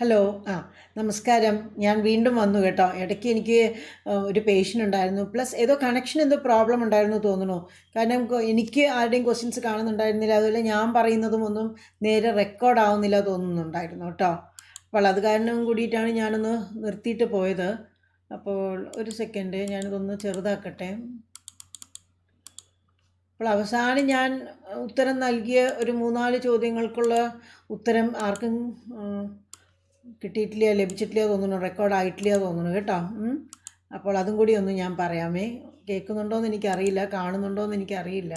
Hello ആ നമസ്കാരം. ഞാൻ വീണ്ടും വന്നു കേട്ടോ. ഇടയ്ക്ക് എനിക്ക് ഒരു പേഷ്യന്റ് ഉണ്ടായിരുന്നു. പ്ലസ് ഏതോ കണക്ഷൻ എന്തോ പ്രോബ്ലം ഉണ്ടായിരുന്നു തോന്നുന്നു. കാരണം എനിക്ക് ആരുടെയും ക്വസ്റ്റ്യൻസ് കാണുന്നുണ്ടായിരുന്നില്ല. അതുപോലെ ഞാൻ പറയുന്നതും ഒന്നും നേരെ റെക്കോർഡ് ആവുന്നില്ല തോന്നുന്നുണ്ടായിരുന്നു കേട്ടോ. അപ്പോൾ അത് കാരണം കൂടിയിട്ടാണ് ഞാനൊന്ന് നിർത്തിയിട്ട് പോയത്. അപ്പോൾ ഒരു സെക്കൻഡ് ഞാനിതൊന്ന് ചെറുതാക്കട്ടെ. അപ്പോൾ അവസാനം ഞാൻ ഉത്തരം നൽകിയ ഒരു മൂന്നാൽ ചോദ്യങ്ങൾക്കുള്ള ഉത്തരം ആർക്കും കിട്ടിയിട്ടില്ല ലഭിച്ചിട്ടില്ല തോന്നുന്നു റെക്കോർഡ് ആയിട്ടില്ല തോന്നുന്നു കേട്ടോ. അപ്പോൾ അതും കൂടി ഒന്ന് ഞാൻ പറയാമേ. കേൾക്കുന്നുണ്ടോയെന്ന് എനിക്കറിയില്ല കാണുന്നുണ്ടോയെന്ന് എനിക്കറിയില്ല.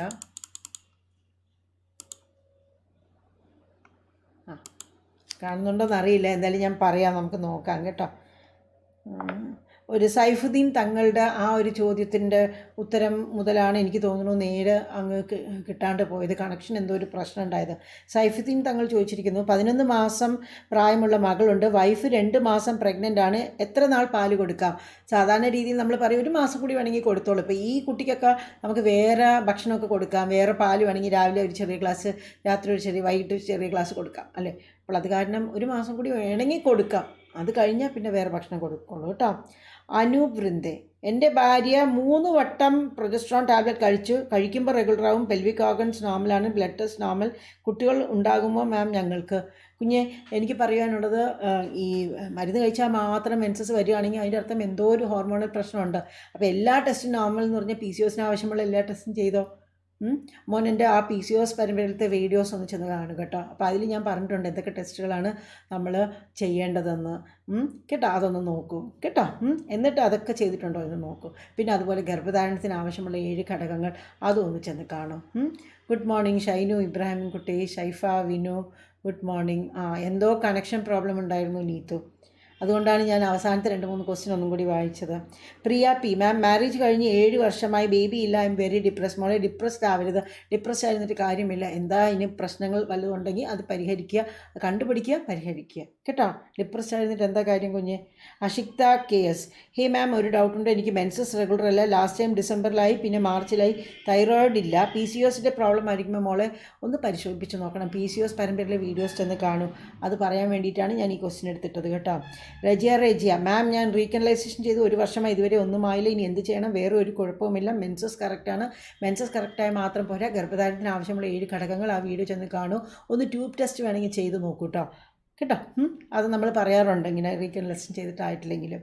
ആ കാണുന്നുണ്ടോയെന്ന് അറിയില്ല. എന്തായാലും ഞാൻ പറയാം നമുക്ക് നോക്കാം കേട്ടോ. ഒരു സൈഫുദ്ദീൻ തങ്ങളുടെ ആ ഒരു ചോദ്യത്തിന്റെ ഉത്തരം മുതലാണ് എനിക്ക് തോന്നുന്നു നേരെ അങ്ങ് കിട്ടാണ്ട് പോയത്. കണക്ഷൻ എന്തോ ഒരു പ്രശ്നം ഉണ്ടായത്. സൈഫുദ്ദീൻ തങ്ങൾ ചോദിച്ചിരിക്കുന്നു പതിനൊന്ന് മാസം പ്രായമുള്ള മകളുണ്ട്. വൈഫ് രണ്ട് മാസം പ്രഗ്നന്റ് ആണ്. എത്ര നാൾ പാൽ കൊടുക്കാം? സാധാരണ രീതിയിൽ നമ്മൾ പറയും ഒരു മാസം കൂടി വേണമെങ്കിൽ കൊടുത്തോളൂ. ഇപ്പോൾ ഈ കുട്ടിക്കൊക്കെ നമുക്ക് വേറെ ഭക്ഷണമൊക്കെ കൊടുക്കാം. വേറെ പാൽ വേണമെങ്കിൽ രാവിലെ ഒരു ചെറിയ ഗ്ലാസ് രാത്രി ഒരു ചെറിയ വൈകിട്ട് ചെറിയ ഗ്ലാസ് കൊടുക്കാം. അല്ലേ? അപ്പോൾ അത് കാരണം ഒരു മാസം കൂടി വേണമെങ്കിൽ കൊടുക്കാം. അത് കഴിഞ്ഞാൽ പിന്നെ വേറെ ഭക്ഷണം കൊടുക്കുള്ളൂ കേട്ടോ. അനൂപ് വൃന്ദെ എന്റെ ഭാര്യ മൂന്ന് വട്ടം പ്രൊജസ്ട്രോൺ ടാബ്ലറ്റ് കഴിച്ചു. കഴിക്കുമ്പോൾ റെഗുലർ ആവും. പെൽവിക് ഓർഗൻസ് നോർമലാണ് ബ്ലഡ് ടെസ്റ്റ് നോർമൽ കുട്ടികൾ ഉണ്ടാകുമ്പോൾ മാം ഞങ്ങൾക്ക്? കുഞ്ഞെ എനിക്ക് പറയാനുള്ളത് ഈ മരുന്ന് കഴിച്ചാൽ മാത്രം മെൻസസ് വരികയാണെങ്കിൽ അതിന്റെ അർത്ഥം എന്തോ ഒരു ഹോർമോണൽ പ്രശ്നമുണ്ട്. അപ്പോൾ എല്ലാ ടെസ്റ്റും നോർമൽ എന്ന് പറഞ്ഞാൽ പി സി ഒസിന് ആവശ്യമുള്ള എല്ലാ ടെസ്റ്റും ചെയ്തോ. മോൻ എന്റെ ആ പി സി ഒസ് പരമ്പരയിലത്തെ വീഡിയോസ് ഒന്ന് ചെന്ന് കാണും കേട്ടോ. അപ്പോൾ അതിൽ ഞാൻ പറഞ്ഞിട്ടുണ്ട് എന്തൊക്കെ ടെസ്റ്റുകളാണ് നമ്മൾ ചെയ്യേണ്ടതെന്ന്. കേട്ടോ? അതൊന്ന് നോക്കൂ. കേട്ടോ? എന്നിട്ട് അതൊക്കെ ചെയ്തിട്ടുണ്ടോ എന്ന് നോക്കൂ. പിന്നെ അതുപോലെ ഗർഭധാരണത്തിന് ആവശ്യമുള്ള ഏഴ് ഘടകങ്ങൾ അതും ഒന്ന് ചെന്ന് കാണും. Good morning Shinu Ibrahim Kutty Shaifa Vinu. Good morning ആ എന്തോ കണക്ഷൻ പ്രോബ്ലം ഉണ്ടായിരുന്നു നീത്തു അതുകൊണ്ടാണ് ഞാൻ അവസാനത്തെ രണ്ട് മൂന്ന് ക്വസ്റ്റ്യൻ ഒന്നും കൂടി വായിച്ചത്. പ്രിയ പി മാം മാരേജ് കഴിഞ്ഞ് ഏഴ് വർഷമായി ബേബി ഇല്ല. എം വെരി ഡിപ്രസ് മോളെ ഡിപ്രസ്ഡ് ആവരുത്. ഡിപ്രസ്ഡ് ആയിരുന്നിട്ട് കാര്യമില്ല. എന്താ ഇനി പ്രശ്നങ്ങൾ വല്ലതുണ്ടെങ്കിൽ അത് പരിഹരിക്കുക. കണ്ടുപിടിക്കുക പരിഹരിക്കുക. കേട്ടോ? ഡിപ്രസ്ഡ് ആയിരുന്നിട്ട് എന്താ കാര്യം കുഞ്ഞ്? അഷിക്ത കെ എസ് ഹേ മാം ഒരു ഡൗട്ടുണ്ട് എനിക്ക് മെൻസസ് റെഗുലർ അല്ല. ലാസ്റ്റ് ടൈം ഡിസംബറിലായി പിന്നെ മാർച്ചിലായി. തൈറോയിഡ് ഇല്ല. പി സി ഒസിന്റെ പ്രോബ്ലം ആയിരിക്കുമ്പോൾ മോളെ ഒന്ന് പരിശോധിപ്പിച്ച് നോക്കണം. പി സി ഒസ് പരമ്പരയിലെ വീഡിയോസ് ചെന്ന് കാണൂ. അത് പറയാൻ വേണ്ടിയിട്ടാണ് ഞാൻ ഈ ക്വസ്റ്റ്യൻ എടുത്തിട്ടത്. കേട്ടോ? റജിയ റജിയ മാം ഞാൻ റീകണലൈസേഷൻ ചെയ്ത് ഒരു വർഷമായി ഇതുവരെ ഒന്നുമായില്ല ഇനി എന്ത് ചെയ്യണം? വേറെ ഒരു കുഴപ്പവുമില്ല മെൻസസ് കറക്റ്റാണ് മെൻസസ് കറക്റ്റായി മാത്രം പോരാ. ഗർഭധാരണത്തിന് ആവശ്യമുള്ള ഏഴ് ഘടകങ്ങൾ ആ വീഡിയോ ചെന്ന് കാണൂ. ഒന്ന് ട്യൂബ് ടെസ്റ്റ് വേണമെങ്കിൽ ചെയ്ത് നോക്കൂ കേട്ടോ? കേട്ടോ അത് നമ്മൾ പറയാറുണ്ട് ഇങ്ങനെ റീകണലൈസേഷൻ ചെയ്തിട്ടായിട്ടില്ലെങ്കിലും.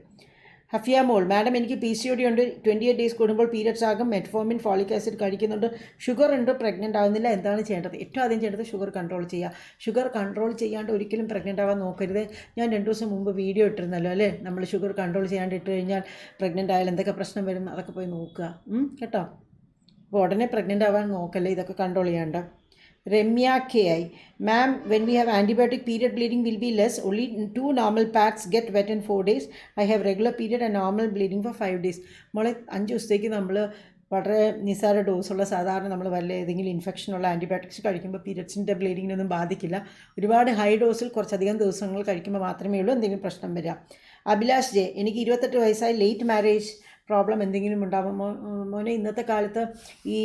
ഹഫിയ മോൾ. മാഡം എനിക്ക് പി സി ഒ ഡി ഉണ്ട്. ട്വന്റി എയ്റ്റ് ഡേയ്സ് കൂടുമ്പോൾ പീരിയഡ്സ് ആകും. മെറ്റ്ഫോമിൻ ഫോളിക് ആസിഡ് കഴിക്കുന്നുണ്ട്. ഷുഗർ ഉണ്ട് പ്രഗ്നന്റ് ആവുന്നില്ല. എന്താണ് ചെയ്യേണ്ടത്? ഏറ്റവും ആദ്യം ചെയ്യേണ്ടത് ഷുഗർ കൺട്രോൾ ചെയ്യുക. ഷുഗർ കൺട്രോൾ ചെയ്യാണ്ട് ഒരിക്കലും പ്രഗ്നന്റ് ആവാൻ നോക്കരുത്. ഞാൻ രണ്ട് ദിവസം മുമ്പ് വീഡിയോ ഇട്ടിരുന്നല്ലോ അല്ലേ? നമ്മൾ ഷുഗർ കൺട്രോൾ ചെയ്യാണ്ട് ഇട്ട് കഴിഞ്ഞാൽ പ്രഗ്നന്റ് ആയാൽ എന്തൊക്കെ പ്രശ്നം വരും? അതൊക്കെ പോയി നോക്കുക. കേട്ടോ? അപ്പോൾ ഉടനെ പ്രഗ്നന്റ് ആവാൻ നോക്കല്ലേ? ഇതൊക്കെ കൺട്രോൾ ചെയ്യാണ്ട്. K I ma'am when we have antibiotic period bleeding will be less only to normal packs get wet in four days I have regular period and normal bleeding four five days മോളെ അഞ്ച് ദിവസത്തേക്ക് നമ്മൾ വളരെ നിസ്സാര ഡോസുള്ള സാധാരണ നമ്മൾ വല്ല ഏതെങ്കിലും ഇൻഫെക്ഷനുള്ള ആന്റിബയോട്ടിക്സ് കഴിക്കുമ്പോൾ പീരിയഡ്സിന്റെ ബ്ലീഡിങ്ങിനൊന്നും ബാധിക്കില്ല. ഒരുപാട് ഹൈ ഡോസിൽ കുറച്ചധികം ദിവസങ്ങൾ കഴിക്കുമ്പോൾ മാത്രമേ ഉള്ളൂ. എന്തെങ്കിലും പ്രശ്നം വരിക അഭിലാഷ് ജെ എനിക്ക് ഇരുപത്തെട്ട് വയസ്സായി ലേറ്റ് മാരേജ് പ്രോബ്ലം എന്തെങ്കിലും ഉണ്ടാകുമ്പോൾ മോനെ ഇന്നത്തെ കാലത്ത് ഈ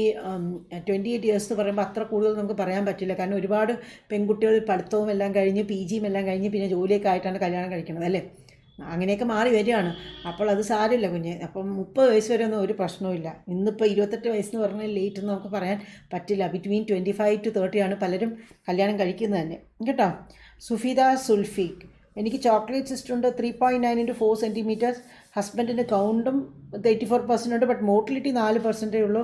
ട്വന്റി എയ്റ്റ് ഇയേഴ്സ് എന്ന് പറയുമ്പോൾ അത്ര കൂടുതൽ നമുക്ക് പറയാൻ പറ്റില്ല. കാരണം ഒരുപാട് പെൺകുട്ടികൾ പഠിത്തവും എല്ലാം കഴിഞ്ഞ് പി ജിയും എല്ലാം കഴിഞ്ഞ് പിന്നെ ജോലിയൊക്കെ ആയിട്ടാണ് കല്യാണം കഴിക്കുന്നത് അല്ലേ? അങ്ങനെയൊക്കെ മാറി വരികയാണ്. അപ്പോൾ അത് സാരമില്ല കുഞ്ഞ്. അപ്പം മുപ്പത് വയസ്സ് വരെ ഒന്നും ഒരു പ്രശ്നവുമില്ല ഇന്നിപ്പോൾ ഇരുപത്തെട്ട് വയസ്സെന്ന് പറഞ്ഞാൽ ലേറ്റ് എന്ന് നമുക്ക് പറയാൻ പറ്റില്ല. ബിറ്റ്വീൻ ട്വന്റി ഫൈവ് ടു തേർട്ടിയാണ് പലരും കല്യാണം കഴിക്കുന്നത് തന്നെ. കേട്ടോ? സുഫിദ സുൽഫീഖ് എനിക്ക് ചോക്ലേറ്റ് സിസ്റ്റർ ഉണ്ട് three point nine into four centimetres ഹസ്ബൻഡിന്റെ കൗണ്ടും തേർട്ടി ഫോർ പെർസെന്റ് ഉണ്ട് ബട്ട് മോട്ടിലിറ്റി നാല് പെർസെന്റേ ഉള്ളൂ.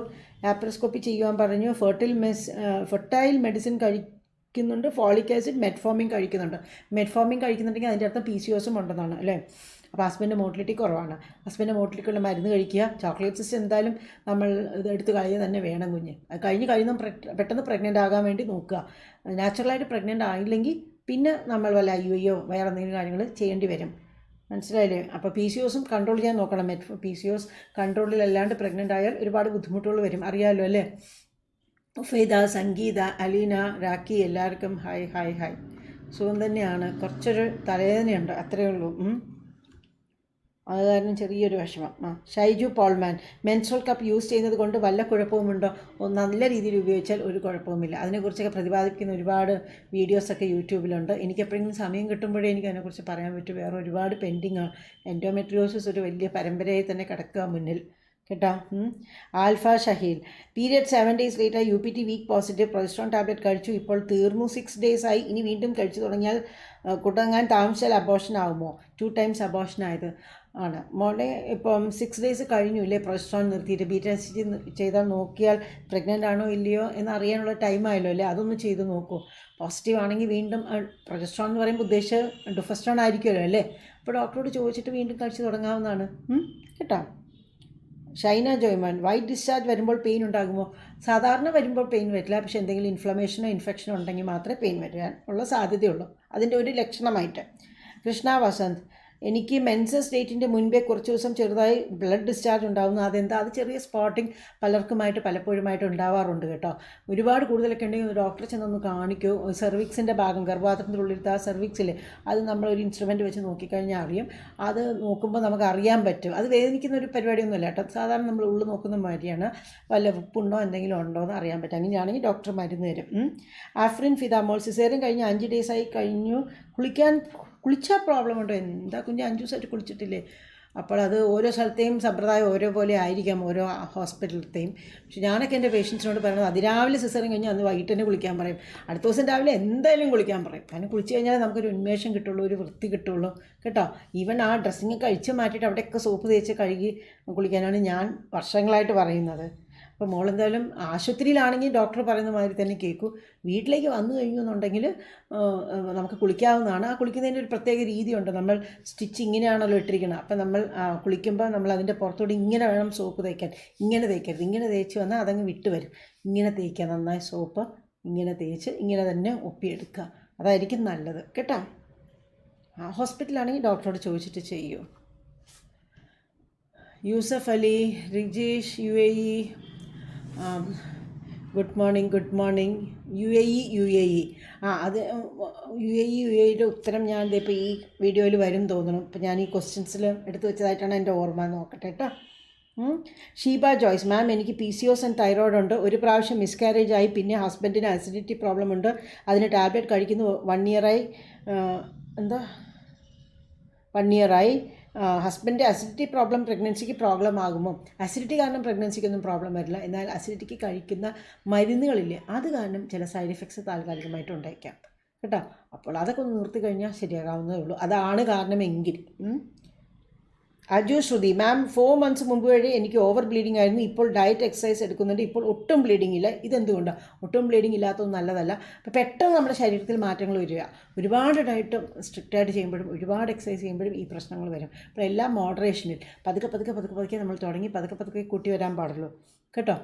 ആപ്രോസ്കോപ്പി ചെയ്യുവാൻ പറഞ്ഞു. ഫെർട്ടിൽ മെസ് ഫെർട്ടൈൽ മെഡിസിൻ കഴിക്കുന്നുണ്ട്. ഫോളിക് ആസിഡ് മെറ്റ്ഫോമിങ് കഴിക്കുന്നുണ്ട്. മെറ്റ്ഫോമിങ് കഴിക്കുന്നുണ്ടെങ്കിൽ അതിന്റെ അർത്ഥം പി സി ഒസും ഉണ്ടെന്നാണ് അല്ലേ? അപ്പോൾ ഹസ്ബൻഡ് മോട്ടിലിറ്റി കുറവാണ്. ഹസ്ബൻഡ് മോട്ടിലിറ്റിക്കുള്ള മരുന്ന് കഴിക്കുക. ചോക്ലേറ്റ് സിസ്റ്റം എന്തായാലും നമ്മൾ ഇത് എടുത്ത് കളയുക തന്നെ വേണം കുഞ്ഞ്. അത് കഴിഞ്ഞ് കഴിയുന്ന പെട്ടെന്ന് പ്രഗ്നന്റ് ആകാൻ വേണ്ടി നോക്കുക. നാച്ചുറലായിട്ട് പ്രഗ്നന്റ് ആയില്ലെങ്കിൽ പിന്നെ നമ്മൾ വല്ല ഐ യോ വേറെ എന്തെങ്കിലും കാര്യങ്ങൾ ചെയ്യേണ്ടി വരും. മനസ്സിലായില്ലേ? അപ്പോൾ പി സി ഒസും കൺട്രോൾ ചെയ്യാൻ നോക്കണം. മെറ്റ് പി സി ഒസ് കൺട്രോളിലല്ലാണ്ട് പ്രഗ്നന്റ് ആയാൽ ഒരുപാട് ബുദ്ധിമുട്ടുകൾ വരും. അറിയാമല്ലോ അല്ലേ? ഫൈദ സംഗീത അലീന രാഖി എല്ലാവർക്കും ഹായ് ഹായ് ഹായ്. സുഖം തന്നെയാണ്. കുറച്ചൊരു തലവേദനയുണ്ട്. അത്രയേ ഉള്ളൂ. അത് കാരണം ചെറിയൊരു വിഷമം. ആ Shaiju Paulman menstrual cup use ചെയ്യുന്നത് കൊണ്ട് വല്ല കുഴപ്പവുമുണ്ടോ? നല്ല രീതിയിൽ ഉപയോഗിച്ചാൽ ഒരു കുഴപ്പവുമില്ല. അതിനെക്കുറിച്ചൊക്കെ പ്രതിപാദിക്കുന്ന ഒരുപാട് വീഡിയോസൊക്കെ യൂട്യൂബിലുണ്ട്. എനിക്ക് എപ്പോഴെങ്കിലും സമയം കിട്ടുമ്പോഴേ എനിക്ക് അതിനെക്കുറിച്ച് പറയാൻ പറ്റും. വേറെ ഒരുപാട് പെൻഡിങ് എൻഡോമെട്രിയോസിസ് ഒരു വലിയ പരമ്പരയായി തന്നെ കിടക്കുക മുന്നിൽ. കേട്ടോ? Alfa Shaheel period seven days later U P T week positive. Progesterone tablet കഴിച്ചു. ഇപ്പോൾ തീർന്നു. സിക്സ് ഡേയ്സ് ആയി. ഇനി വീണ്ടും കഴിച്ചു തുടങ്ങിയാൽ കുട്ടങ്ങാൻ താമസിച്ചാൽ അബോഷൻ ആകുമോ ടു ടൈംസ് അബോഷൻ ആയത്. ആണ്. മോളെ ഇപ്പം സിക്സ് ഡേയ്സ് കഴിഞ്ഞു ഇല്ലേ? പ്രൊജസ്ട്രോൺ നിർത്തിയിട്ട് ബി ടെസ്റ്റ് ചെയ്താൽ നോക്കിയാൽ പ്രഗ്നന്റ് ആണോ ഇല്ലയോ എന്ന് അറിയാനുള്ള ടൈം ആയല്ലോ അല്ലേ? അതൊന്ന് ചെയ്ത് നോക്കൂ. പോസിറ്റീവ് ആണെങ്കിൽ വീണ്ടും പ്രൊജസ്ട്രോൺ എന്ന് പറയുമ്പോൾ ഉദ്ദേശിച്ച് ഡുഫസ്ട്രോൺ ആയിരിക്കുമല്ലോ അല്ലേ? അപ്പോൾ ഡോക്ടറോട് ചോദിച്ചിട്ട് വീണ്ടും കഴിച്ച് തുടങ്ങാവുന്നതാണ്. കേട്ടോ? ഷൈന ജോയ്മാൻ വൈറ്റ് ഡിസ്ചാർജ് വരുമ്പോൾ പെയിൻ ഉണ്ടാകുമോ? സാധാരണ വരുമ്പോൾ പെയിൻ വരില്ല. പക്ഷേ എന്തെങ്കിലും ഇൻഫ്ലമേഷനോ ഇൻഫെക്ഷനോ ഉണ്ടെങ്കിൽ മാത്രമേ പെയിൻ വരാൻ ഉള്ള സാധ്യതയുള്ളൂ. അതിന്റെ ഒരു ലക്ഷണമായിട്ട്. കൃഷ്ണ വസന്ത് എനിക്ക് മെൻസസ് ഡേറ്റിന്റെ മുൻപേ കുറച്ച് ദിവസം ചെറുതായി ബ്ലഡ് ഡിസ്ചാർജ് ഉണ്ടാകുന്നു അതെന്താ? അത് ചെറിയ സ്പോട്ടിങ് പലർക്കുമായിട്ട് പലപ്പോഴുമായിട്ട് ഉണ്ടാവാറുണ്ട് കേട്ടോ. ഒരുപാട് കൂടുതലൊക്കെ ഉണ്ടെങ്കിൽ ഡോക്ടറെ ചെന്നൊന്ന് കാണിക്കൂ. സെർവിക്സിന്റെ ഭാഗം ഗർഭാത്രത്തിനുള്ളിലത്തെ ആ സെർവിക്സിൽ അത് നമ്മളൊരു ഇൻസ്ട്രുമെന്റ് വെച്ച് നോക്കിക്കഴിഞ്ഞാൽ അറിയും. അത് നോക്കുമ്പോൾ നമുക്ക് അറിയാൻ പറ്റും. അത് വേദനിക്കുന്ന ഒരു പരിപാടിയൊന്നുമില്ല കേട്ടോ. സാധാരണ നമ്മൾ ഉള്ളു നോക്കുന്ന മാതിരിയാണ്. വല്ല ഉപ്പുണ്ടോ എന്തെങ്കിലും ഉണ്ടോ എന്ന് അറിയാൻ പറ്റും. അങ്ങനെയാണെങ്കിൽ ഡോക്ടർ മരുന്ന് തരും. ആഫ്രിൻ ഫിതാമോൾ സിസേറിയൻ കഴിഞ്ഞ് അഞ്ച് ഡേയ്സായി കഴിഞ്ഞു. കുളിക്കാൻ കുളിച്ചാൽ പ്രോബ്ലം ഉണ്ടോ? എന്താ കുഞ്ഞ് അഞ്ച് ദിവസമായിട്ട് കുളിച്ചിട്ടില്ലേ? അപ്പോൾ അത് ഓരോ സ്ഥലത്തെയും സമ്പ്രദായം ഓരോ പോലെ ആയിരിക്കാം ഓരോ ഹോസ്പിറ്റലത്തെയും പക്ഷെ ഞാനൊക്കെ എന്റെ പേഷ്യൻസിനോട് പറയുന്നത് അതിരാവിലെ സിസറിങ് കഴിഞ്ഞാൽ അന്ന് വൈകിട്ട് തന്നെ കുളിക്കാൻ പറയും. അടുത്ത ദിവസം രാവിലെ എന്തായാലും കുളിക്കാൻ പറയും. കാരണം കുളിച്ച് കഴിഞ്ഞാൽ നമുക്കൊരു ഉന്മേഷം കിട്ടുള്ളൂ ഒരു വൃത്തി കിട്ടുള്ളൂ. കേട്ടോ? ഈവൻ ആ ഡ്രസ്സിങ് കഴിച്ച് മാറ്റിയിട്ട് അവിടെയൊക്കെ സോപ്പ് തേച്ച് കഴുകി കുളിക്കാനാണ് ഞാൻ വർഷങ്ങളായിട്ട് പറയുന്നത്. അപ്പോൾ മോളെന്തായാലും ആശുപത്രിയിലാണെങ്കിൽ ഡോക്ടർ പറയുന്ന മാതിരി തന്നെ കേൾക്കൂ വീട്ടിലേക്ക് വന്നു കഴിഞ്ഞു എന്നുണ്ടെങ്കിൽ നമുക്ക് കുളിക്കാവുന്നതാണ്. ആ കുളിക്കുന്നതിന്റെ ഒരു പ്രത്യേക രീതിയുണ്ട്. നമ്മൾ സ്റ്റിച്ച് ഇങ്ങനെയാണല്ലോ ഇട്ടിരിക്കുന്നത്. അപ്പം നമ്മൾ കുളിക്കുമ്പോൾ നമ്മൾ അതിന്റെ പുറത്തോട്ട് ഇങ്ങനെ വേണം സോപ്പ് തേക്കാൻ. ഇങ്ങനെ തേക്കരുത്. ഇങ്ങനെ തേച്ച് വന്നാൽ അതങ്ങ് വിട്ട് വരും. ഇങ്ങനെ തേക്കുക. നന്നായി സോപ്പ് ഇങ്ങനെ തേച്ച് ഇങ്ങനെ തന്നെ ഒപ്പിയെടുക്കുക. അതായിരിക്കും നല്ലത്. കേട്ടോ? ആ ഹോസ്പിറ്റലാണെങ്കിൽ ഡോക്ടറോട് ചോദിച്ചിട്ട് ചെയ്യൂ. Yusuf Ali Rijesh U A E good morning good morning U A E U A E ആ അത് U A E U A ഇയുടെ ഉത്തരം ഞാൻ ഇപ്പോൾ ഈ വീഡിയോയിൽ വരും തോന്നണം ഇപ്പം ഞാൻ ഈ ക്വസ്റ്റ്യൻസിൽ എടുത്തു വെച്ചതായിട്ടാണ് എന്റെ ഓർമ്മ. നോക്കട്ടെ കേട്ടോ. ഷീബ ജോയ്സ്. മാം എനിക്ക് P C O S and thyroid ഉണ്ട്. ഒരു പ്രാവശ്യം മിസ്കാരേജ് ആയി. പിന്നെ ഹസ്ബൻഡിന് അസിഡിറ്റി പ്രോബ്ലം ഉണ്ട്. അതിന് ടാബ്ലറ്റ് കഴിക്കുന്നു. വൺ ഇയറായി എന്താ? വൺ ഇയറായി ഹസ്ബൻഡ് അസിഡിറ്റി പ്രോബ്ലം പ്രഗ്നൻസിക്ക് പ്രോബ്ലം ആകുമോ? അസിഡിറ്റി കാരണം പ്രഗ്നൻസിക്കൊന്നും പ്രോബ്ലം വരില്ല. എന്നാൽ അസിഡിറ്റിക്ക് കഴിക്കുന്ന മരുന്നുകളില്ലേ അത് കാരണം ചില സൈഡ് എഫക്ട്സ് താൽക്കാലികമായിട്ട് ഉണ്ടായിരിക്കാം കേട്ടോ? അപ്പോൾ അതൊക്കെ ഒന്ന് നിർത്തി കഴിഞ്ഞാൽ ശരിയാകാവുന്നതേ ഉള്ളൂ. അതാണ് കാരണമെങ്കിൽ. Aju Shruti ma'am four months മുമ്പ് വഴി എനിക്ക് ഓവർ ബ്ലീഡിംഗ് ആയിരുന്നു. ഇപ്പോൾ ഡയറ്റ് എക്സസൈസ് എടുക്കുന്നുണ്ട്. ഇപ്പോൾ ഒട്ടും ബ്ലീഡിംഗ് ഇല്ല. ഇതെന്തുകൊണ്ടാണ് ഒട്ടും ബ്ലീഡിംഗ് ഇല്ലാത്തത് നല്ലതല്ല. അപ്പോൾ പെട്ടെന്ന് നമ്മുടെ ശരീരത്തിൽ മാറ്റങ്ങൾ വരിക. ഒരുപാട് ഡയറ്റ് സ്ട്രിക്റ്റായിട്ട് ചെയ്യുമ്പോഴും ഒരുപാട് എക്സസൈസ് ചെയ്യുമ്പോഴും ഈ പ്രശ്നങ്ങൾ വരും. അപ്പോൾ എല്ലാം മോഡറേഷനിൽ പതുക്കെ പതുക്കെ പതുക്കെ പതുക്കെ നമ്മൾ തുടങ്ങി പതുക്കെ പതുക്കെ കൂട്ടി വരാൻ പാടുള്ളൂ. കേട്ടോ?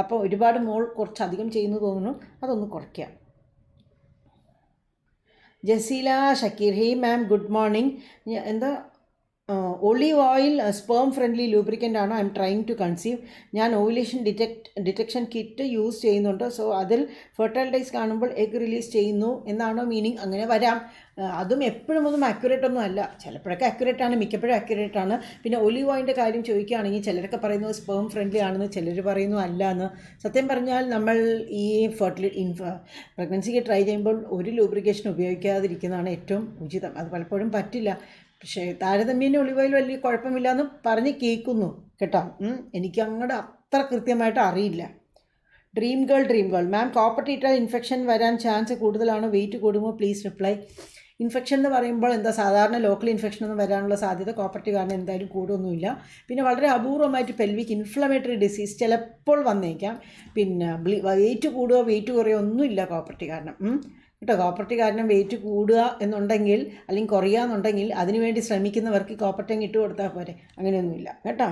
അപ്പോൾ ഒരുപാട് മോൾ കുറച്ചധികം ചെയ്യുന്നു തോന്നുന്നു. അതൊന്ന് കുറയ്ക്കുക Jaseela Shakeer. Hey ma'am good morning എന്താ? Olive oil sperm friendly lubricant ആണ് I am trying to conceive ഞാൻ ovulation detect detection kit use ചെയ്യുന്നുണ്ട്. സോ അതിൽ ഫെർട്ടൈൽ ഡേയ്സ് കാണുമ്പോൾ എഗ് റിലീസ് ചെയ്യുന്നു എന്നാണോ മീനിങ് അങ്ങനെ വരാം. അതും എപ്പോഴും ഒന്നും അക്യുറേറ്റ് ഒന്നും അല്ല. ചിലപ്പോഴൊക്കെ അക്യുറേറ്റ് ആണ് മിക്കപ്പോഴും അക്യുറേറ്റ് ആണ്. പിന്നെ ഒലിവ് ഓയിലിന്റെ കാര്യം ചോദിക്കുകയാണെങ്കിൽ ചിലരൊക്കെ പറയുന്നത് സ്പേം ഫ്രണ്ട്ലി ആണെന്ന് ചിലർ പറയുന്നു അല്ല എന്ന്. സത്യം പറഞ്ഞാൽ നമ്മൾ ഈ ഫെർട്ടിലി ഇൻഫ പ്രഗ്നൻസിക്ക് ട്രൈ ചെയ്യുമ്പോൾ ഒരു ലൂബ്രിക്കേഷൻ ഉപയോഗിക്കാതിരിക്കുന്നതാണ് ഏറ്റവും ഉചിതം. അത് പലപ്പോഴും പറ്റില്ല. പക്ഷേ താരതമ്യേന ഒളിവ് ഓയിൽ വലിയ കുഴപ്പമില്ല എന്ന് പറഞ്ഞ് കേൾക്കുന്നു കേട്ടോ. എനിക്ക് അങ്ങോട്ട് അത്ര കൃത്യമായിട്ട് അറിയില്ല. Dream girl dream girl ma'am copper ഇട്ടാൽ ഇൻഫെക്ഷൻ വരാൻ ചാൻസ് കൂടുതലാണോ. വെയിറ്റ് കൂടുമോ പ്ലീസ് റിപ്ലൈ ഇൻഫെക്ഷൻ എന്ന് പറയുമ്പോൾ എന്താ സാധാരണ ലോക്കൽ ഇൻഫെക്ഷൻ ഒന്നും വരാനുള്ള സാധ്യത കോപ്പർട്ടി കാരണം എന്തായാലും കൂടുമൊന്നുമില്ല പിന്നെ വളരെ അപൂർവമായിട്ട് പെൽവിക് ഇൻഫ്ലമേറ്ററി ഡിസീസ് ചിലപ്പോൾ വന്നേക്കാം. പിന്നെ വെയിറ്റ് കൂടുകയോ വെയിറ്റ് കുറയോ ഒന്നുമില്ല കോപ്പർട്ടി കാരണം. കേട്ടോ കോപ്പർട്ടി കാരണം വെയിറ്റ് കൂടുക എന്നുണ്ടെങ്കിൽ അല്ലെങ്കിൽ കുറയുക എന്നുണ്ടെങ്കിൽ അതിനുവേണ്ടി ശ്രമിക്കുന്നവർക്ക് കോപ്പർട്ടി ഇട്ട് കൊടുത്താൽ പോരെ. അങ്ങനെയൊന്നുമില്ല. കേട്ടോ.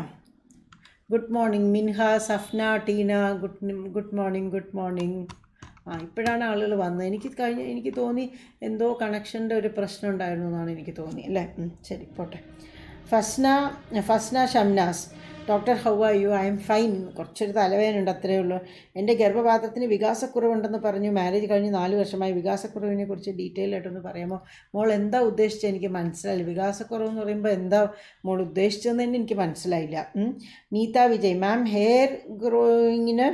Good morning Minha Safna Tina good good morning good morning ആ ഇപ്പോഴാണ് ആളുകൾ വന്നത്. എനിക്ക് കഴിഞ്ഞ എനിക്ക് തോന്നി എന്തോ കണക്ഷന്റെ ഒരു പ്രശ്നം ഉണ്ടായിരുന്നു എന്നാണ് എനിക്ക് തോന്നി. അല്ലേ? ശരി പോട്ടെ. Fasna Fasna Shamnas. Doctor how are you? I am fine. കുറച്ചൊരു തലവേദനയുണ്ട് അത്രയേ ഉള്ളൂ. എന്റെ ഗർഭപാത്രത്തിന് വികാസക്കുറവുണ്ടെന്ന് പറഞ്ഞു. മാരേജ് കഴിഞ്ഞ് നാല് വർഷമായി വികാസക്കുറവിനെ കുറിച്ച് ഡീറ്റെയിൽ ആയിട്ടൊന്ന് പറയാമോ? മോൾ എന്താ ഉദ്ദേശിച്ചത് എനിക്ക് മനസ്സിലായില്ല. വികാസക്കുറവ് എന്ന് പറയുമ്പോൾ എന്താ മോൾ ഉദ്ദേശിച്ചതെന്ന് തന്നെ എനിക്ക് മനസ്സിലായില്ല. നീത വിജയ്. മാം ഹെയർ ഗ്രോയിങ്ങിന്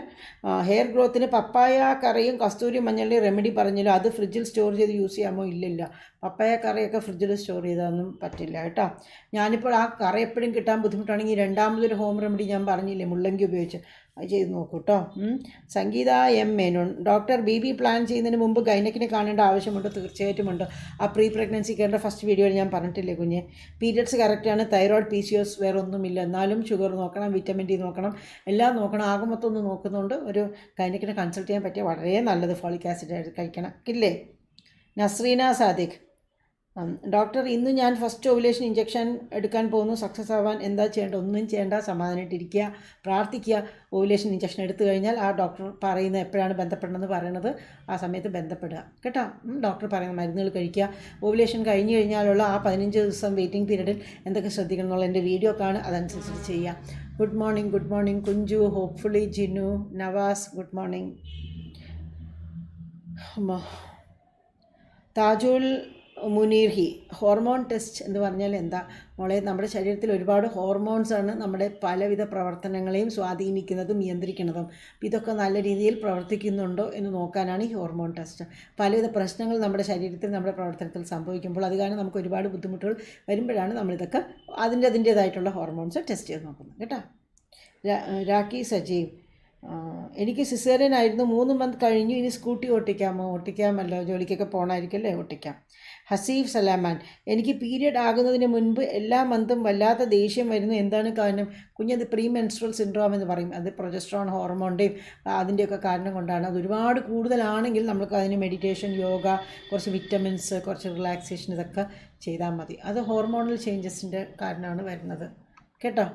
ഹെയർ ഗ്രോത്തിന് പപ്പായ കറിയും കസ്തൂരി മഞ്ഞളുടെയും റെമഡി പറഞ്ഞല്ലോ. അത് ഫ്രിഡ്ജിൽ സ്റ്റോർ ചെയ്ത് യൂസ് ചെയ്യാമോ? ഇല്ലില്ല. പപ്പായ കറിയൊക്കെ ഫ്രിഡ്ജിൽ സ്റ്റോർ ചെയ്താലൊന്നും പറ്റില്ല കേട്ടോ. ഞാനിപ്പോൾ ആ കറി എപ്പോഴും കിട്ടാൻ ബുദ്ധിമുട്ടാണെങ്കിൽ രണ്ടാമതൊരു ഹോം റെമഡി ഞാൻ പറഞ്ഞില്ലേ മുള്ളങ്കി ഉപയോഗിച്ച്. അത് ചെയ്ത് നോക്കൂ കേട്ടോ. Sangeetha M Menon doctor B B plan ചെയ്യുന്നതിന് മുമ്പ് ഗൈനക്കിനെ കാണേണ്ട ആവശ്യമുണ്ട് തീർച്ചയായിട്ടും ഉണ്ട്. ആ പ്രീ പ്രഗ്നൻസി കെയറിന്റെ ഫസ്റ്റ് വീഡിയോയിൽ ഞാൻ പറഞ്ഞിട്ടില്ലേ കുഞ്ഞ്? പീരിയഡ്സ് കറക്റ്റാണ് തൈറോയ്ഡ് പി സി ഒസ് വേറെ ഒന്നുമില്ല എന്നാലും ഷുഗർ നോക്കണം വിറ്റമിൻ ഡി നോക്കണം എല്ലാം നോക്കണം. ആകെ മൊത്തം ഒന്ന് നോക്കുന്നതുകൊണ്ട് ഒരു ഗൈനക്കിനെ കൺസൾട്ട് ചെയ്യാൻ പറ്റിയ വളരെ നല്ലത് ഫോളിക് ആസിഡ് കഴിക്കണം. ഇല്ലേ? നസ്രീന സാദിഖ്. ഡോക്ടർ ഇന്ന് ഞാൻ ഫസ്റ്റ് ഓവുലേഷൻ ഇഞ്ചക്ഷൻ എടുക്കാൻ പോകുന്നു. സക്സസ് ആവാൻ എന്താ ചെയ്യേണ്ട ഒന്നും ചെയ്യേണ്ട സമാധാനമായിട്ടിരിക്കുക പ്രാർത്ഥിക്കുക. ഓവുലേഷൻ ഇഞ്ചക്ഷൻ എടുത്തു കഴിഞ്ഞാൽ ആ ഡോക്ടർ പറയുന്ന എപ്പോഴാണ് ബന്ധപ്പെടണമെന്ന് പറയണത് ആ സമയത്ത് ബന്ധപ്പെടുക. കേട്ടോ? ഡോക്ടർ പറയുന്ന മരുന്നുകൾ കഴിക്കുക. ഓവുലേഷൻ കഴിഞ്ഞ് കഴിഞ്ഞാലുള്ള ആ പതിനഞ്ച് ദിവസം വെയിറ്റിംഗ് പീരീഡിൽ എന്തൊക്കെ ശ്രദ്ധിക്കണം എന്നുള്ള എന്റെ വീഡിയോ കാണുക. അതനുസരിച്ച് ചെയ്യുക good morning good morning Kunchu hopefully Jinu Navas good morning. Tajul മുനീർഹി hormone test എന്ന് പറഞ്ഞാൽ എന്താ? മോളെ നമ്മുടെ ശരീരത്തിൽ ഒരുപാട് ഹോർമോൺസാണ് നമ്മുടെ പലവിധ പ്രവർത്തനങ്ങളെയും സ്വാധീനിക്കുന്നതും നിയന്ത്രിക്കുന്നതും. ഇതൊക്കെ നല്ല രീതിയിൽ പ്രവർത്തിക്കുന്നുണ്ടോ എന്ന് നോക്കാനാണ് ഈ ഹോർമോൺ ടെസ്റ്റ്. പലവിധ പ്രശ്നങ്ങൾ നമ്മുടെ ശരീരത്തിൽ നമ്മുടെ പ്രവർത്തനത്തിൽ സംഭവിക്കുമ്പോൾ അത് കാരണം നമുക്ക് ഒരുപാട് ബുദ്ധിമുട്ടുകൾ വരുമ്പോഴാണ് നമ്മളിതൊക്കെ അതിന്റെ അതിന്റേതായിട്ടുള്ള ഹോർമോൺസ് ടെസ്റ്റ് ചെയ്ത് നോക്കുന്നത്. കേട്ടോ? രാഖി സജീവ്. എനിക്ക് സിസേറിയൻ ആയിരുന്നു. മൂന്ന് മന്ത് കഴിഞ്ഞു. ഇനി സ്കൂട്ടി ഓട്ടിക്കാമോ? ഓട്ടിക്കാമല്ലോ. ജോലിക്കൊക്കെ പോകണമായിരിക്കും അല്ലേ ഓട്ടിക്കാം. ഹസീഫ് സലാമാൻ. എനിക്ക് പീരിയഡ് ആകുന്നതിന് മുൻപ് എല്ലാ മന്തും വല്ലാത്ത ദേഷ്യം വരുന്നു. എന്താണ് കാരണം? കുഞ്ഞത് പ്രീ മെൻസ്ട്രൽ സിൻഡ്രോം എന്ന് പറയും. അത് പ്രൊജസ്ട്രോൺ ഹോർമോണിന്റെയും അതിന്റെയൊക്കെ കാരണം കൊണ്ടാണ്. അത് ഒരുപാട് കൂടുതലാണെങ്കിൽ നമുക്ക് അതിന് മെഡിറ്റേഷൻ യോഗ കുറച്ച് വിറ്റമിൻസ് കുറച്ച് റിലാക്സേഷൻ ഇതൊക്കെ ചെയ്താൽ മതി. അത് ഹോർമോണൽ ചേഞ്ചസിന്റെ കാരണമാണ് വരുന്നത്. കേട്ടോ?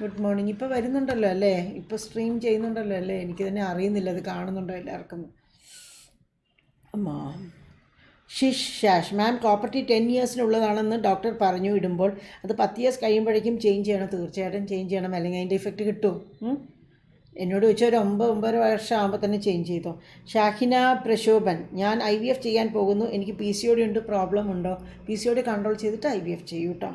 ഗുഡ് മോർണിംഗ് ഇപ്പോൾ വരുന്നുണ്ടല്ലോ അല്ലേ? ഇപ്പോൾ സ്ട്രീം ചെയ്യുന്നുണ്ടല്ലോ അല്ലേ? എനിക്ക് തന്നെ അറിയുന്നില്ല. അത് കാണുന്നുണ്ടോ എല്ലാവർക്കും? അമ്മാ. ഷിഷ് ഷാഷ് മാം പ്രോപ്പർട്ടി ടെൻ ഇയേഴ്സിനുള്ളതാണെന്ന് ഡോക്ടർ പറഞ്ഞു ഇടുമ്പോൾ അത് പത്ത് ഇയേഴ്സ് കഴിയുമ്പോഴേക്കും ചേഞ്ച് ചെയ്യണം. തീർച്ചയായിട്ടും ചേഞ്ച് ചെയ്യണം. അല്ലെങ്കിൽ അതിന്റെ ഇഫക്റ്റ് കിട്ടും. എന്നോട് ചോദിച്ചാൽ ഒരു ഒമ്പത് ഒമ്പത് വർഷം ആകുമ്പോൾ തന്നെ ചേഞ്ച് ചെയ്തോ? ഷാഹിന പ്രശോഭൻ ഞാൻ ഐ വി എഫ് ചെയ്യാൻ പോകുന്നു. എനിക്ക് പി സി ഒടി ഉണ്ട് പ്രോബ്ലം ഉണ്ടോ? P C O D control ചെയ്തിട്ട് ഐ വി എഫ് ചെയ്യൂ കേട്ടോ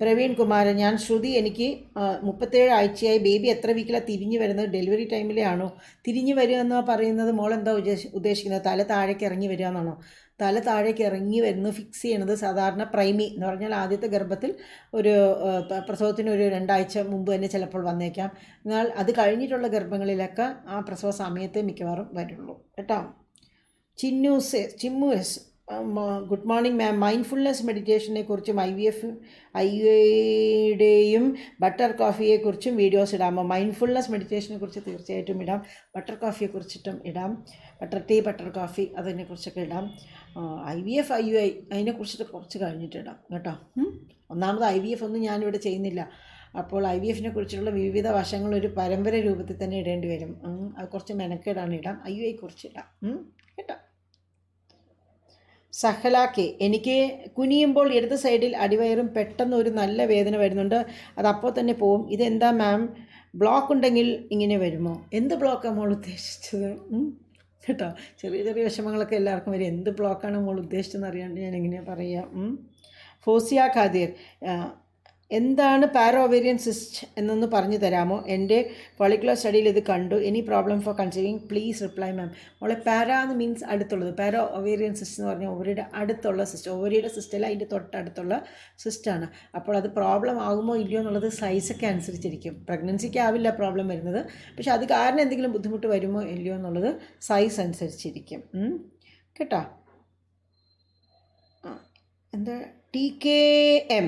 പ്രവീൺ കുമാരൻ ഞാൻ ശ്രുതി എനിക്ക് മുപ്പത്തേഴ് ആഴ്ചയായി ബേബി എത്ര വീക്കിലാണ് തിരിഞ്ഞു വരുന്നത്? ഡെലിവറി ടൈമിലെ ആണോ തിരിഞ്ഞു വരിക എന്ന് പറയുന്നത് മോൾ എന്താ ഉദ്ദേശ- ഉദ്ദേശിക്കുന്നത്? തല താഴേക്ക് ഇറങ്ങി വരിക എന്നാണോ? തല താഴേക്ക് ഇറങ്ങി വരുന്നു ഫിക്സ് ചെയ്യണത് സാധാരണ പ്രൈമി എന്ന് പറഞ്ഞാൽ ആദ്യത്തെ ഗർഭത്തിൽ ഒരു പ്രസവത്തിന് ഒരു രണ്ടാഴ്ച മുമ്പ് തന്നെ ചിലപ്പോൾ വന്നേക്കാം. എന്നാൽ അത് കഴിഞ്ഞിട്ടുള്ള ഗർഭങ്ങളിലൊക്കെ ആ പ്രസവ സമയത്തെ മിക്കവാറും വരുള്ളൂ. കേട്ടോ? Chinnus Chimmu S good morning ma'am mindfulness മെഡിറ്റേഷനെ കുറിച്ചും ഐ വി എഫ് ഐ യുടെയും ബട്ടർ കോഫിയെക്കുറിച്ചും വീഡിയോസ് ഇടാമോ മൈൻഡ്ഫുൾനെസ് മെഡിറ്റേഷനെ കുറിച്ച് തീർച്ചയായിട്ടും ഇടാം. ബട്ടർ കോഫിയെ കുറിച്ചിട്ടും ഇടാം. ബട്ടർ ടീ ബട്ടർ കോഫി അതിനെക്കുറിച്ചൊക്കെ ഇടാം. I V F I U I അതിനെക്കുറിച്ചിട്ട് കുറച്ച് കഴിഞ്ഞിട്ടിടാം കേട്ടോ? ഒന്നാമത് ഐ വി എഫ് ഒന്നും ഞാനിവിടെ ചെയ്യുന്നില്ല. അപ്പോൾ ഐ വി എഫിനെ കുറിച്ചുള്ള വിവിധ വശങ്ങൾ ഒരു പരമ്പര രൂപത്തിൽ തന്നെ ഇടേണ്ടി വരും. അത് കുറച്ച് മെനക്കേടാണ് ഇടാം. ഐ യു ഐ കുറിച്ച് ഇടാം. കേട്ടോ. സഹല കെ എനിക്ക് കുനിയുമ്പോൾ ഇടത് സൈഡിൽ അടിവയറും പെട്ടെന്ന് ഒരു നല്ല വേദന വരുന്നുണ്ട്. അത് അപ്പോൾ തന്നെ പോവും. ഇതെന്താ മാം? ബ്ലോക്ക് ഉണ്ടെങ്കിൽ ഇങ്ങനെ വരുമോ? എന്ത് ബ്ലോക്കാണ് മോൾ ഉദ്ദേശിച്ചത്? കേട്ടോ? ചെറിയ ചെറിയ വിഷമങ്ങളൊക്കെ എല്ലാവർക്കും വരും. എന്ത് ബ്ലോക്കാണ് മോൾ ഉദ്ദേശിച്ചതെന്ന് അറിയാണ്ട് ഞാൻ എങ്ങനെയാണ് പറയുക ഫോസിയ ഖാദിർ. എന്താണ് പാരോവേരിയൻ സിസ്റ്റ് എന്നൊന്ന് പറഞ്ഞു തരാമോ? എന്റെ പൊളിക്കുലർ സ്റ്റഡിയിൽ ഇത് കണ്ടു. Any problem for conceiving please reply ma'am മോളെ പാര എന്ന് മീൻസ് അടുത്തുള്ളത്. പാരോ ഒവേരിയൻ സിസ്റ്റ് എന്ന് പറഞ്ഞാൽ ഓവറിയുടെ അടുത്തുള്ള സിസ്റ്റ് ഒവരിയുടെ സിസ്റ്റല്ല അതിന്റെ തൊട്ടടുത്തുള്ള സിസ്റ്റാണ് അപ്പോൾ അത് പ്രോബ്ലം ആകുമോ ഇല്ലയോ എന്നുള്ളത് സൈസൊക്കെ അനുസരിച്ചിരിക്കും. പ്രഗ്നൻസിക്ക് ആവില്ല പ്രോബ്ലം വരുന്നത്. പക്ഷേ അത് കാരണം എന്തെങ്കിലും ബുദ്ധിമുട്ട് വരുമോ ഇല്ലയോ എന്നുള്ളത് സൈസ് അനുസരിച്ചിരിക്കും. കേട്ടോ? എന്താ? T K M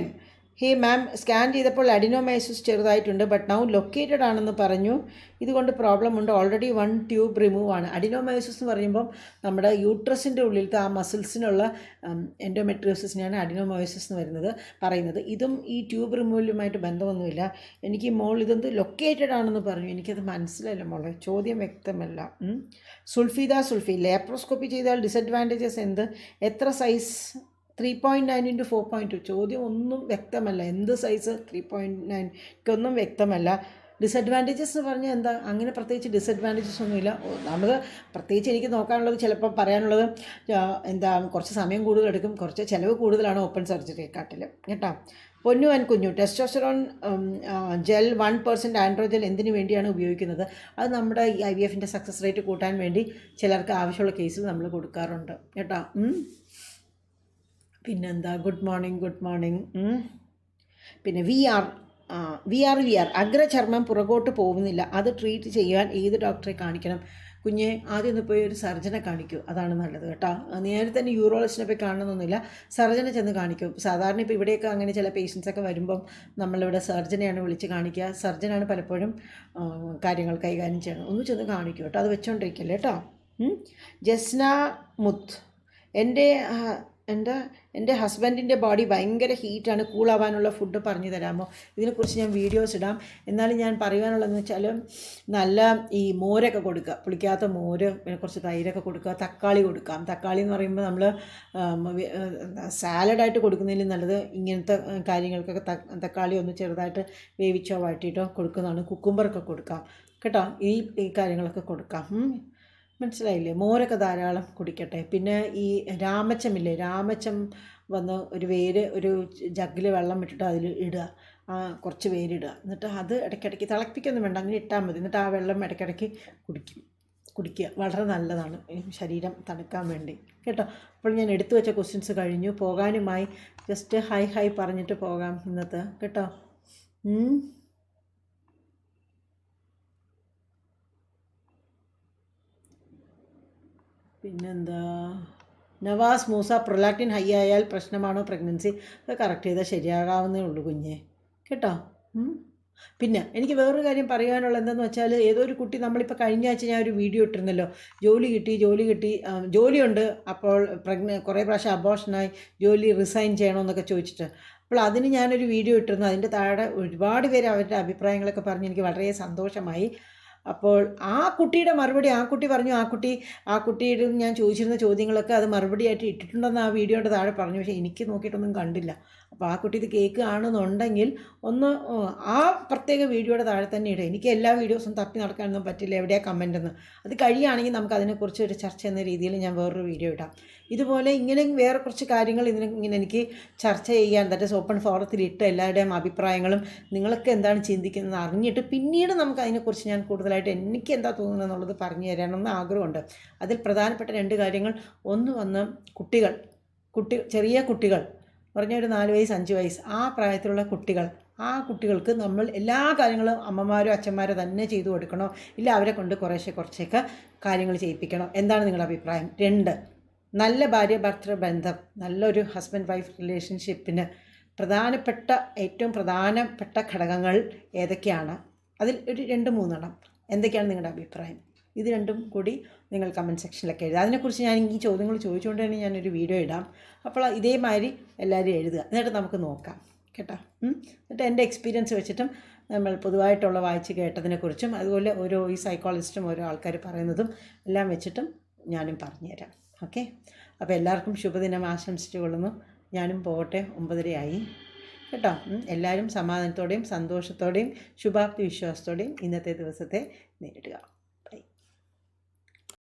hey ma'am scan ചെയ്തപ്പോൾ അഡിനോമൈസിസ് ചെറുതായിട്ടുണ്ട് ബട്ട് നൗ ലൊക്കേറ്റഡ് ആണെന്ന് പറഞ്ഞു. ഇതുകൊണ്ട് പ്രോബ്ലം ഉണ്ട്. ഓൾറെഡി വൺ ട്യൂബ് റിമൂവ് ആണ്. അഡിനോമൈസിസ് എന്ന് പറയുമ്പം നമ്മുടെ യൂട്രസിന്റെ ഉള്ളിലത്തെ ആ മസിൽസിനുള്ള എൻഡോമെട്രിയോസിസിനെയാണ് അഡിനോമൈസിസ് എന്ന് വരുന്നത് പറയുന്നത്. ഇതും ഈ ട്യൂബ് റിമൂവലുമായിട്ട് ബന്ധമൊന്നുമില്ല. എനിക്ക് മോൾ ഇതെന്ത് ലൊക്കേറ്റഡ് ആണെന്ന് പറഞ്ഞു. എനിക്കത് മനസ്സിലല്ല മോളെ. ചോദ്യം വ്യക്തമല്ല. സുൽഫിദ സുൽഫി. ലാപ്രോസ്കോപ്പി ചെയ്താൽ ഡിസഡ്വാന്റേജസ് എന്ത്? എത്ര size three point nine into four point two ചോദ്യം ഒന്നും വ്യക്തമല്ല. എന്ത് സൈസ് ത്രീ പോയിന്റ് നയൻക്കൊന്നും വ്യക്തമല്ല. ഡിസഡ്വാന്റേജസ് എന്ന് പറഞ്ഞാൽ എന്താ? അങ്ങനെ പ്രത്യേകിച്ച് ഡിസഡ്വാന്റേജസ് ഒന്നുമില്ല. നമ്മൾ പ്രത്യേകിച്ച് എനിക്ക് നോക്കാനുള്ളത് ചിലപ്പോൾ പറയാനുള്ളത് എന്താ കുറച്ച് സമയം കൂടുതൽ എടുക്കും. കുറച്ച് ചിലവ് കൂടുതലാണ് ഓപ്പൺ സർജറിയെക്കാട്ടിൽ കേട്ടോ? Ponnu and Kunju. Testosterone gel one percent AndroGel എന്തിനു വേണ്ടിയാണ് ഉപയോഗിക്കുന്നത്? അത് നമ്മുടെ ഈ ഐ വി എഫിന്റെ സക്സസ് റേറ്റ് കൂട്ടാൻ വേണ്ടി ചിലർക്ക് ആവശ്യമുള്ള കേസിൽ നമ്മൾ കൊടുക്കാറുണ്ട്. കേട്ടോ. പിന്നെന്താ? ഗുഡ് മോർണിംഗ് ഗുഡ് മോർണിംഗ് പിന്നെ V R V R V R അഗ്രചർമ്മം പുറകോട്ട് പോകുന്നില്ല. അത് ട്രീറ്റ് ചെയ്യാൻ ഏത് ഡോക്ടറെ കാണിക്കണം? കുഞ്ഞെ ആദ്യം ഒന്ന് പോയി ഒരു സർജനെ കാണിക്കൂ. അതാണ് നല്ലത് കേട്ടോ. നേരെ തന്നെ യൂറോളജിനെ പോയി കാണണമെന്നൊന്നുമില്ല സർജനെ ചെന്ന് കാണിക്കൂ. സാധാരണ ഇപ്പോൾ ഇവിടെയൊക്കെ അങ്ങനെ ചില പേഷ്യൻസൊക്കെ വരുമ്പം നമ്മളിവിടെ സർജനെയാണ് വിളിച്ച് കാണിക്കുക. സർജനാണ് പലപ്പോഴും കാര്യങ്ങൾ കൈകാര്യം ചെയ്യണം ഒന്ന് ചെന്ന് കാണിക്കൂ കേട്ടോ. അത് വെച്ചോണ്ടിരിക്കല്ലേ കേട്ടോ. ജസ്ന മുത്ത്. എന്റെ ആ, എന്റെ ഹസ്ബൻഡിന്റെ ബോഡി ഭയങ്കര ഹീറ്റാണ്. കൂളാവാനുള്ള ഫുഡ് പറഞ്ഞു തരാമോ? ഇതിനെക്കുറിച്ച് ഞാൻ വീഡിയോസ് ഇടാം. എന്നാലും ഞാൻ പറയുവാനുള്ളതെന്ന് വെച്ചാൽ നല്ല ഈ മോരൊക്കെ കൊടുക്കുക. പുളിക്കാത്ത മോര് പിന്നെ കുറച്ച് തൈരൊക്കെ കൊടുക്കുക. തക്കാളി കൊടുക്കാം തക്കാളി എന്ന് പറയുമ്പോൾ നമ്മൾ സാലഡായിട്ട് കൊടുക്കുന്നതിലും നല്ലത് ഇങ്ങനത്തെ കാര്യങ്ങൾക്കൊക്കെ തക്കാളി ഒന്ന് ചെറുതായിട്ട് വേവിച്ചോ വഴറ്റിയിട്ടോ കൊടുക്കുന്നതാണ്. കുക്കുംബറൊക്കെ കൊടുക്കാം. കേട്ടോ? ഈ കാര്യങ്ങളൊക്കെ കൊടുക്കാം. മനസ്സിലായില്ലേ? മോരൊക്കെ ധാരാളം കുടിക്കട്ടെ. പിന്നെ ഈ രാമച്ചമില്ലേ? രാമച്ചം വന്ന് ഒരു വേര് ഒരു ജഗ്ഗിൽ വെള്ളം ഇട്ടിട്ട് അതിൽ ഇടുക. കുറച്ച് വേരിടുക എന്നിട്ട് അത് ഇടയ്ക്കിടയ്ക്ക് തിളപ്പിക്കൊന്നും വേണ്ട. അങ്ങനെ ഇട്ടാൽ മതി. എന്നിട്ട് ആ വെള്ളം ഇടയ്ക്കിടയ്ക്ക് കുടിക്കും. കുടിക്കുക. വളരെ നല്ലതാണ്. ശരീരം തണുക്കാൻ വേണ്ടി. കേട്ടോ? അപ്പോൾ ഞാൻ എടുത്തു വെച്ച ക്വസ്റ്റ്യൻസ് കഴിഞ്ഞു. പോകാനുമായി ജസ്റ്റ് ഹൈ ഹൈ പറഞ്ഞിട്ട് പോകാം ഇന്നത്തെ. കേട്ടോ? പിന്നെന്താ? നവാസ് മൂസ പ്രൊലാക്റ്റിൻ ഹൈ ആയാൽ പ്രശ്നമാണോ പ്രഗ്നൻസി? അത് കറക്റ്റ് ചെയ്താൽ ശരിയാകാവുന്നേ ഉള്ളൂ കുഞ്ഞെ. കേട്ടോ? പിന്നെ എനിക്ക് വേറൊരു കാര്യം പറയാനുള്ള എന്താണെന്ന് വെച്ചാൽ ഏതോ ഒരു കുട്ടി നമ്മളിപ്പോൾ കഴിഞ്ഞ ആഴ്ച ഞാൻ ഒരു വീഡിയോ ഇട്ടിരുന്നല്ലോ. ജോലി കിട്ടി ജോലി കിട്ടി. ജോലിയുണ്ട്. അപ്പോൾ പ്രഗ്ന കുറേ പ്രാവശ്യം അബോഷനായി ജോലി റിസൈൻ ചെയ്യണമെന്നൊക്കെ ചോദിച്ചിട്ട്. അപ്പോൾ അതിന് ഞാനൊരു വീഡിയോ ഇട്ടിരുന്നു. അതിന്റെ താഴെ ഒരുപാട് പേര് അവരുടെ അഭിപ്രായങ്ങളൊക്കെ പറഞ്ഞ് എനിക്ക് വളരെ സന്തോഷമായി. അപ്പോൾ ആ കുട്ടിയുടെ മറുപടി ആ കുട്ടി പറഞ്ഞു ആ കുട്ടി ആ കുട്ടിയുടെ ഞാൻ ചോദിച്ചിരുന്ന ചോദ്യങ്ങളൊക്കെ അത് മറുപടിയായിട്ട് ഇട്ടിട്ടുണ്ടെന്ന് ആ വീഡിയോയുടെ താഴെ പറഞ്ഞു. പക്ഷേ എനിക്ക് നോക്കിയിട്ടൊന്നും കണ്ടില്ല. അപ്പോൾ ആ കുട്ടി ഇത് കേൾക്കുകയാണെന്നുണ്ടെങ്കിൽ ഒന്ന് ആ പ്രത്യേക വീഡിയോയുടെ താഴെ തന്നെ ഇടുക എനിക്ക് എല്ലാ വീഡിയോസും തപ്പി നടക്കാനൊന്നും പറ്റില്ല എവിടെയാണ് കമന്റ് എന്ന്. അത് കഴിയുകയാണെങ്കിൽ നമുക്ക് അതിനെക്കുറിച്ച് ഒരു ചർച്ച എന്ന രീതിയിൽ ഞാൻ വേറൊരു വീഡിയോ ഇടാം. ഇതുപോലെ ഇങ്ങനെ വേറെ കുറച്ച് കാര്യങ്ങൾ ഇതിന് ഇങ്ങനെ എനിക്ക് ചർച്ച ചെയ്യാൻ ദാറ്റ് ഇസ് ഓപ്പൺ ഫോറത്തിൽ ഇട്ട് എല്ലാവരുടെയും അഭിപ്രായങ്ങളും നിങ്ങളൊക്കെ എന്താണ് ചിന്തിക്കുന്നത് അറിഞ്ഞിട്ട് പിന്നീട് നമുക്ക് അതിനെക്കുറിച്ച് ഞാൻ കൂടുതലായിട്ട് എനിക്ക് എന്താ തോന്നുന്നത് എന്നുള്ളത് പറഞ്ഞു തരാനെന്ന് ആഗ്രഹമുണ്ട്. അതിൽ പ്രധാനപ്പെട്ട രണ്ട് കാര്യങ്ങൾ. ഒന്ന് വന്ന് കുട്ടികൾ കുട്ടി ചെറിയ കുട്ടികൾ പറഞ്ഞ ഒരു നാല് വയസ്സ് അഞ്ച് വയസ്സ് ആ പ്രായത്തിലുള്ള കുട്ടികൾ ആ കുട്ടികൾക്ക് നമ്മൾ എല്ലാ കാര്യങ്ങളും അമ്മമാരോ അച്ഛന്മാരോ തന്നെ ചെയ്തു കൊടുക്കണോ. ഇല്ല അവരെ കൊണ്ട് കുറേശ്ശെ കുറച്ചൊക്കെ കാര്യങ്ങൾ ചെയ്യിപ്പിക്കണോ. എന്താണ് നിങ്ങളുടെ അഭിപ്രായം? രണ്ട് നല്ല ഭാര്യ ഭർത്തൃ ബന്ധം നല്ലൊരു ഹസ്ബൻഡ് വൈഫ് റിലേഷൻഷിപ്പിന് പ്രധാനപ്പെട്ട ഏറ്റവും പ്രധാനപ്പെട്ട ഘടകങ്ങൾ ഏതൊക്കെയാണ്? അതിൽ ഒരു രണ്ട് മൂന്നെണ്ണം. എന്തൊക്കെയാണ് നിങ്ങളുടെ അഭിപ്രായം? ഇത് രണ്ടും കൂടി നിങ്ങൾ കമന്റ് സെക്ഷനിലൊക്കെ എഴുതുക. അതിനെക്കുറിച്ച് ഞാൻ ഈ ചോദ്യങ്ങൾ ചോദിച്ചുകൊണ്ട് തന്നെ ഞാനൊരു വീഡിയോ ഇടാം. അപ്പോൾ ഇതേമാതിരി എല്ലാവരും എഴുതുക. എന്നിട്ട് നമുക്ക് നോക്കാം. കേട്ടോ. എന്നിട്ട് എന്റെ എക്സ്പീരിയൻസ് വെച്ചിട്ടും നമ്മൾ പൊതുവായിട്ടുള്ള വായിച്ച് കേട്ടതിനെക്കുറിച്ചും അതുപോലെ ഓരോ ഈ സൈക്കോളജിസ്റ്റും ഓരോ ആൾക്കാർ പറയുന്നതും എല്ലാം വെച്ചിട്ടും ഞാനും പറഞ്ഞുതരാം. ഓക്കെ? അപ്പോൾ എല്ലാവർക്കും ശുഭദിനം ആശംസിച്ചു കൊള്ളുന്നു ഞാനും പോകട്ടെ. ഒമ്പതരയായി. കേട്ടോ? എല്ലാവരും സമാധാനത്തോടെയും സന്തോഷത്തോടെയും ശുഭാപ്തി വിശ്വാസത്തോടെയും ഇന്നത്തെ ദിവസത്തെ നേരിടുക.